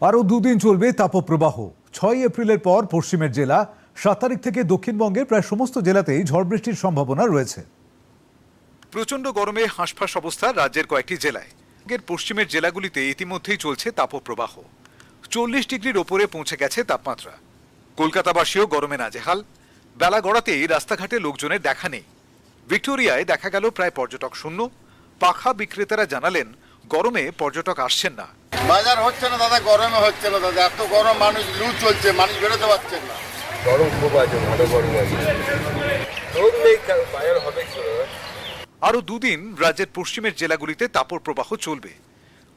আরও দুদিন চলবে তাপপ্রবাহ। ছয় এপ্রিলের পর পশ্চিমের জেলা, সাত তারিখ থেকে দক্ষিণবঙ্গের প্রায় সমস্ত জেলাতেই ঝড় বৃষ্টির সম্ভাবনা রয়েছে। প্রচণ্ড গরমে হাঁসফাঁস অবস্থা রাজ্যের কয়েকটি জেলায়। পশ্চিমের জেলাগুলিতে ইতিমধ্যেই চলছে তাপপ্রবাহ। চল্লিশ ডিগ্রির ওপরে পৌঁছে গেছে তাপমাত্রা। কলকাতাবাসীও গরমে নাজেহাল। বেলা গড়াতেই রাস্তাঘাটে লোকজনের দেখা নেই। ভিক্টোরিয়ায় দেখা গেল প্রায় পর্যটক শূন্য। পাখা বিক্রেতারা জানালেন, গরমে পর্যটক আসছেন না। বাজার হচ্ছে না দাদা গরমে হচ্ছে না দাদা। এত গরম মানুষ লু চলছে মানুষ বেরোতে পারছেন না। গরম খুব আছে ভালো গরম আছে। বাজার হবে আরও দুদিন রাজ্যের পশ্চিমের জেলাগুলিতে তাপপ্রবাহ চলবে।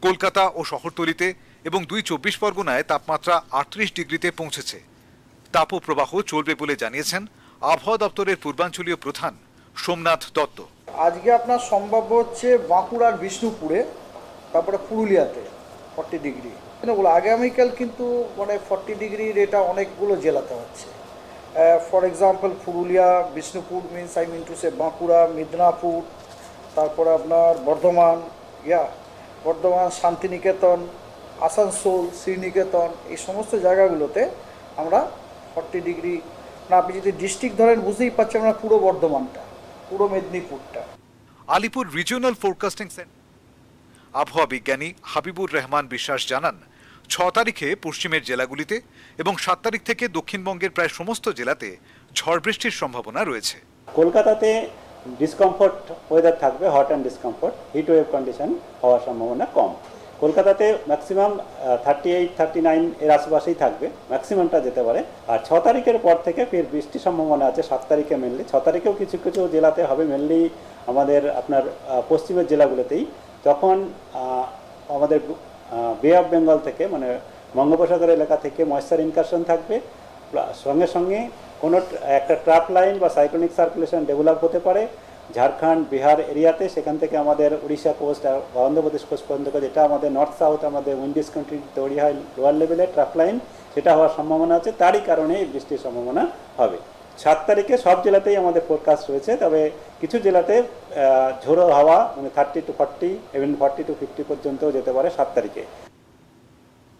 কলকাতা ও শহরতলিতে এবং দুই চব্বিশ পরগনায় তাপমাত্রা আটত্রিশ ডিগ্রিতে পৌঁছেছে। তাপপ্রবাহ চলবে বলে জানিয়েছেন আবহাওয়া দপ্তরের পূর্বাঞ্চলীয় প্রধান সোমনাথ দত্ত। আজকে আপনার সম্ভাব্য হচ্ছে বাঁকুড়ার বিষ্ণুপুরে তারপরে পুরুলিয়াতে। ফর্টি ডিগ্রি কিন্তু বলো আগামীকাল কিন্তু মানে ফর্টি ডিগ্রির এটা অনেকগুলো জেলাতে হচ্ছে। For example Purulia, Bishnupur means I mean to say Bankura, Midnapore, তারপরে আপনার বর্ধমান ইয়া বর্ধমান, শান্তিনিকেতন, আসানসোল, শ্রীনিকেতন, এই সমস্ত জায়গাগুলোতে আমরা ফর্টি ডিগ্রি না, আপনি যদি ডিস্ট্রিক্ট ধরেন, বুঝতেই পারছেন আমরা পুরো বর্ধমানটা, পুরো মেদিনীপুরটা। আলিপুর রিজিওনাল ফোরকাস্টিং সেন্টার আবহাওয়া বিজ্ঞানী হাবিবুর রহমান বিশ্বাস জানান, ছ তারিখে পশ্চিমের জেলাগুলিতে এবং সাত তারিখ থেকে দক্ষিণবঙ্গের প্রায় সমস্ত জেলাতে ঝড় বৃষ্টির সম্ভাবনা রয়েছে। কলকাতাতে ডিসকমফোর্ট ওয়েদার থাকবে hot and discomfort heat wave condition হওয়ার সম্ভাবনা কম। কলকাতাতে maximum thirty eight thirty nine এর আশেপাশেই থাকবে ম্যাক্সিমামটা যেতে পারে। আর ছ তারিখের পর থেকে ফের বৃষ্টির সম্ভাবনা আছে, সাত তারিখে মেনলি ছ তারিখেও কিছু কিছু জেলাতে হবে মেনলি আমাদের আপনার পশ্চিমের জেলাগুলোতেই। তখন আমাদের বে অফ বেঙ্গল থেকে মানে বঙ্গোপসাগর এলাকা থেকে ময়েশ্চার ইনকারশন থাকবে সঙ্গে সঙ্গে কোনো একটা ট্রাপ লাইন বা সাইক্লোনিক সার্কুলেশন ডেভেলপ হতে পারে, ঝাড়খণ্ড, বিহার এরিয়াতে, সেখান থেকে আমাদের উড়িষ্যা কোস্ট আর অন্ধ্রপ্রদেশ কোস্ট পর্যন্ত, যেটা আমাদের নর্থ সাউথ আমাদের উইন্ডিস কান্ট্রি তৈরি হয় লোয়ার লেভেলের ট্রাপ লাইন সেটা হওয়ার সম্ভাবনা আছে, তারই কারণে এই বৃষ্টির সম্ভাবনা হবে। সাত তারিখে সব জেলাতেই আমাদের ফোরকাস্ট রয়েছে, তবে কিছু জেলাতে ঝোড়ো হাওয়া মানে thirty to forty even forty to fifty পর্যন্তও যেতে পারে সাত তারিখে।